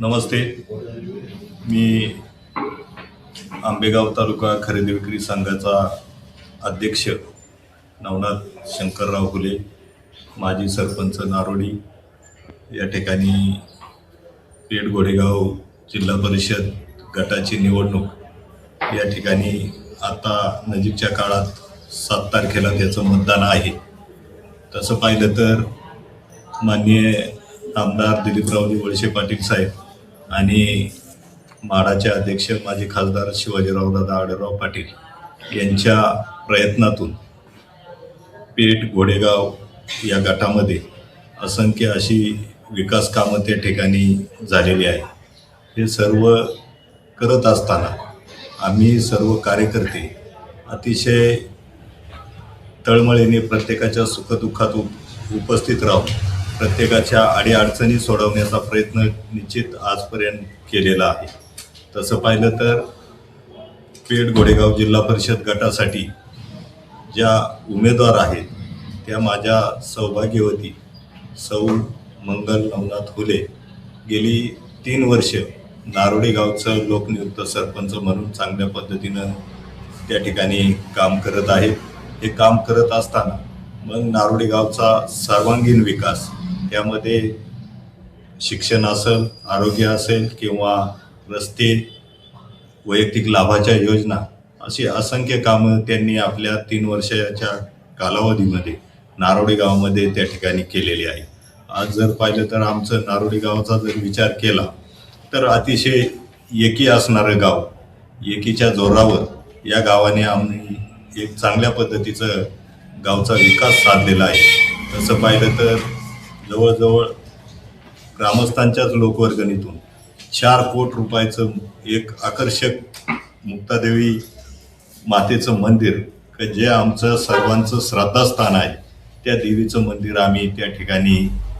नमस्ते. मी आंबेगाव तालुका खरेदी विक्री संघाचा अध्यक्ष नवनाथ शंकरराव फुले माजी सरपंच नारोडी या ठिकाणी पेठ गोडेगाव जिल्हा परिषद गटाची निवडणूक या ठिकाणी आता नजीकच्या काळात सात तारखेला त्याचं मतदान आहे. तसं पाहिलं तर माननीय आमदार दिलीपरावजी वळसे पाटील साहेब आणि माडाचे अध्यक्ष माजी खासदार शिवाजीराव दादा आडेराव पाटील यांच्या प्रयत्नातून पेठ घोडेगाव या गटामध्ये असंख्य अशी विकास कामं त्या ठिकाणी झालेली आहे हे सर्व करत असताना आम्ही सर्व कार्यकर्ते अतिशय तळमळीने प्रत्येकाच्या सुखदुःखात उप उपस्थित राहून प्रत्येकाच्या अडीअडचणी सोडवण्याचा प्रयत्न निश्चित आजपर्यंत केलेला आहे. तसं पाहिलं तर पेठ गोडेगाव जिल्हा परिषद गटासाठी ज्या उमेदवार आहेत त्या माझ्या सौभाग्यवती सौ मंगल नवनाथ हुले गेली तीन वर्ष नारोडेगावचं लोकनियुक्त सरपंच म्हणून चांगल्या पद्धतीनं त्या ठिकाणी काम करत आहेत. हे काम करत असताना मग नारोडेगावचा सर्वांगीण विकास त्यामध्ये शिक्षण असेल आरोग्य असेल किंवा रस्ते वैयक्तिक लाभाच्या योजना अशी असंख्य कामं त्यांनी आपल्या तीन वर्षाच्या कालावधीमध्ये नारोडी गावामध्ये त्या ठिकाणी केलेली आहे. आज जर पाहिलं तर आमचं नारोडी गावाचा जर विचार केला तर अतिशय एकी असणारं गाव एकीच्या जोरावर या गावाने आम्ही एक चांगल्या पद्धतीचं गावचा विकास साधलेला आहे. तसं पाहिलं तर जवळजवळ ग्रामस्थांच्याच लोकवर्गणीतून चार कोट रुपयाचं एक आकर्षक मुक्तादेवी मातेचं मंदिर का जे आमचं सर्वांचं श्रद्धास्थान आहे त्या देवीचं मंदिर आम्ही त्या ठिकाणी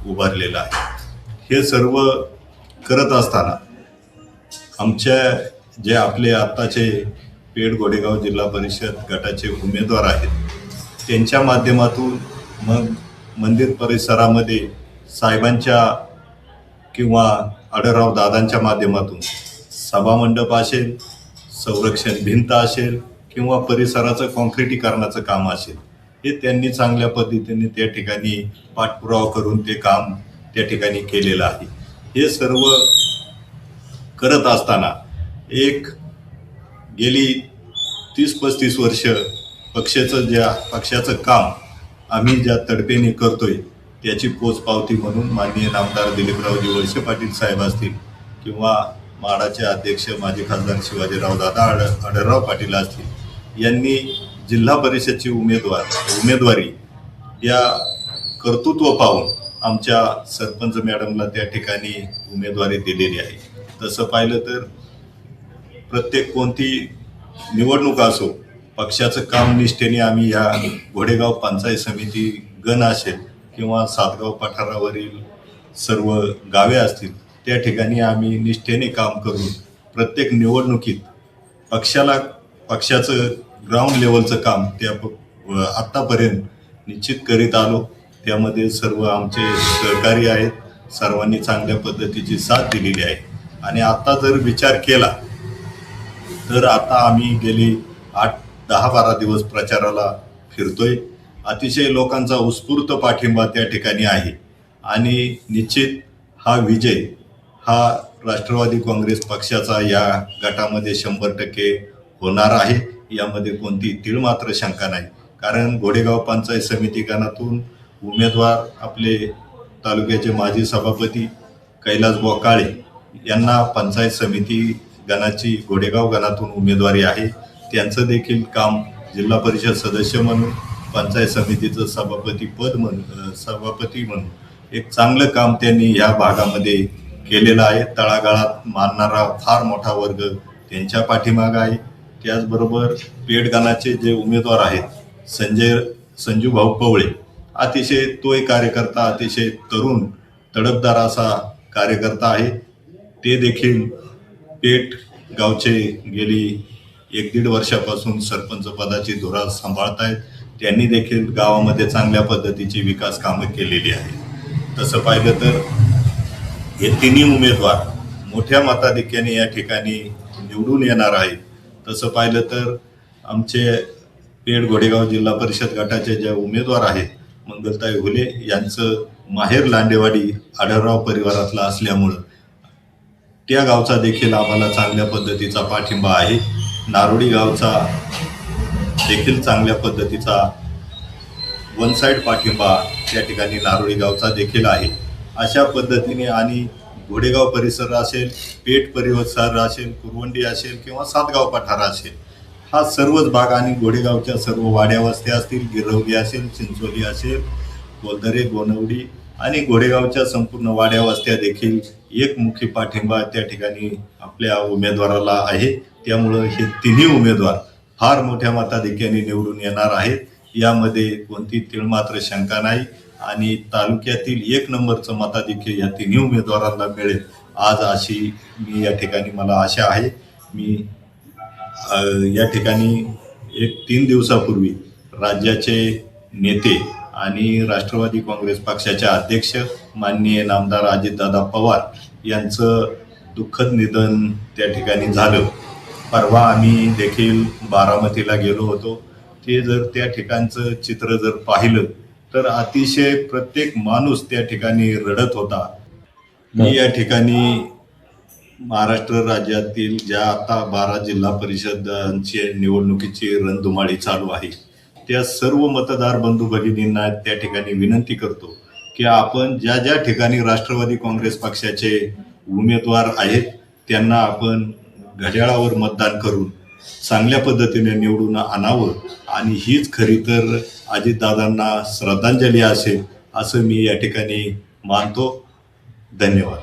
उभारलेलं आहे. हे सर्व करत असताना आमच्या जे आपले आत्ताचे पेड गोडेगाव जिल्हा परिषद गटाचे उमेदवार आहेत त्यांच्या माध्यमातून मग मंदिर परिसरामध्ये साहेबांच्या किंवा आढळराव दादांच्या माध्यमातून सभामंडप असेल संरक्षण भिंत असेल किंवा परिसराचं कॉन्क्रिटीकरणाचं काम असेल हे त्यांनी चांगल्या पद्धतीने त्या ठिकाणी पाठपुरावा करून ते काम त्या ठिकाणी केलेलं आहे. हे सर्व करत असताना एक गेली तीस पस्तीस वर्ष पक्षाचं ज्या पक्षाचं काम आम्ही ज्या तडपेने करतोय त्याची पोचपावती म्हणून माननीय नामदार दिलीपरावजी वळसे पाटील साहेब असतील किंवा माडाचे अध्यक्ष माजी खासदार शिवाजीराव दादा अड अडरराव पाटील असतील यांनी जिल्हा परिषदची उमेदवार उमेदवारी या कर्तृत्व पाहून आमच्या सरपंच मॅडमला त्या ठिकाणी उमेदवारी दिलेली आहे. तसं पाहिलं तर प्रत्येक कोणती निवडणूक असो पक्षाचं काम निष्ठेने आम्ही या घोडेगाव पंचायत समिती गण असेल किंवा सातगाव पठारावरील सर्व गावे असतील त्या ठिकाणी आम्ही निष्ठेने काम करून प्रत्येक निवडणुकीत पक्षाला पक्षाचं ग्राउंड लेवलचं काम त्या आत्तापर्यंत निश्चित करीत आलो. त्यामध्ये सर्व आमचे सहकारी आहेत सर्वांनी चांगल्या पद्धतीची साथ दिलेली आहे. आणि आता जर विचार केला तर आता आम्ही गेली आठ दहा बारा दिवस प्रचाराला फिरतोय. अतिशय लोकांचा उत्स्फूर्त पाठिंबा त्या ठिकाणी आहे. आणि निश्चित हा विजय हा राष्ट्रवादी काँग्रेस पक्षाचा या गटामध्ये शंभर टक्के होणार आहे. यामध्ये कोणती तीळ मात्र शंका नाही. कारण घोडेगाव पंचायत समिती गणातून उमेदवार आपले तालुक्याचे माजी सभापती कैलास बोकाळे यांना पंचायत समिती गणाची घोडेगाव गणातून उमेदवारी आहे. त्यांचं देखील काम जिल्हा परिषद सदस्य म्हणून पंचायत समितीचं सभापती पद म्हणून सभापती म्हणून एक चांगलं काम त्यांनी या भागामध्ये केलेलं आहे. तळागाळात मानणारा फार मोठा वर्ग त्यांच्या पाठीमागं आहे. त्याचबरोबर पेठ जे उमेदवार आहेत संजय संजू भाऊ पवळे अतिशय तोही कार्यकर्ता अतिशय तरुण तडफदार असा कार्यकर्ता आहे. ते देखील पेठ गावचे गेली एक दीड वर्षापासून सरपंच पदाची धुरा सांभाळत आहेत त्यांनी देखील गावामध्ये चांगल्या पद्धतीची विकास कामं केलेली आहेत. तसं पाहिलं तर हे तिन्ही उमेदवार मोठ्या मताधिक्याने या ठिकाणी निवडून येणार आहेत. तसं पाहिलं तर आमचे पेड घोडेगाव जिल्हा परिषद गटाचे जे उमेदवार आहेत मंगलताई हुले यांचं माहेर लांडेवाडी आढळराव परिवारातला असल्यामुळं त्या गावचा देखील आम्हाला चांगल्या पद्धतीचा पाठिंबा आहे. नारोडी गावचा देखील चांगल्या पद्धतीचा वन साईड पाठिंबा त्या ठिकाणी नारोळी गावचा देखील आहे. अशा पद्धतीने आणि घोडेगाव परिसर असेल पेठ परिसर असेल कुरवंडी असेल किंवा सातगाव पठार असेल हा सर्वच भाग आणि घोडेगावच्या सर्व वाड्या वस्त्या असतील गिरवली असेल चिंचोली असेल गोलदरे गोनवडी आणि घोडेगावच्या संपूर्ण वाड्या वस्त्या देखील एकमुखी पाठिंबा त्या ठिकाणी आपल्या उमेदवाराला आहे. त्यामुळं हे तिन्ही उमेदवार फार मोठ्या मताधिक्याने निवडून येणार आहेत. यामध्ये कोणती तिळमात्र शंका नाही आणि तालुक्यातील एक नंबरचं मताधिक्य या तिन्ही उमेदवारांना मिळेल आज अशी मी या ठिकाणी मला आशा आहे. मी या ठिकाणी एक तीन दिवसापूर्वी राज्याचे नेते आणि राष्ट्रवादी काँग्रेस पक्षाचे अध्यक्ष माननीय नामदार अजितदादा पवार यांचं दुःखद निधन त्या ठिकाणी झालं. परवा आम्ही देखील बारामतीला गेलो होतो. ते जर त्या ठिकाणचं चित्र जर पाहिलं तर अतिशय प्रत्येक माणूस त्या ठिकाणी रडत होता. मी या ठिकाणी महाराष्ट्र राज्यातील ज्या आता बारा जिल्हा परिषदांची निवडणुकीची रणधुमाळी चालू आहे त्या सर्व मतदार बंधू भगिनींना त्या ठिकाणी विनंती करतो की आपण ज्या ज्या ठिकाणी राष्ट्रवादी काँग्रेस पक्षाचे उमेदवार आहेत त्यांना आपण घड्याळावर मतदान करून चांगल्या पद्धतीने निवडून आणावं. आणि हीच खरी तर अजितदादांना श्रद्धांजली असेल असं मी या ठिकाणी मानतो. धन्यवाद.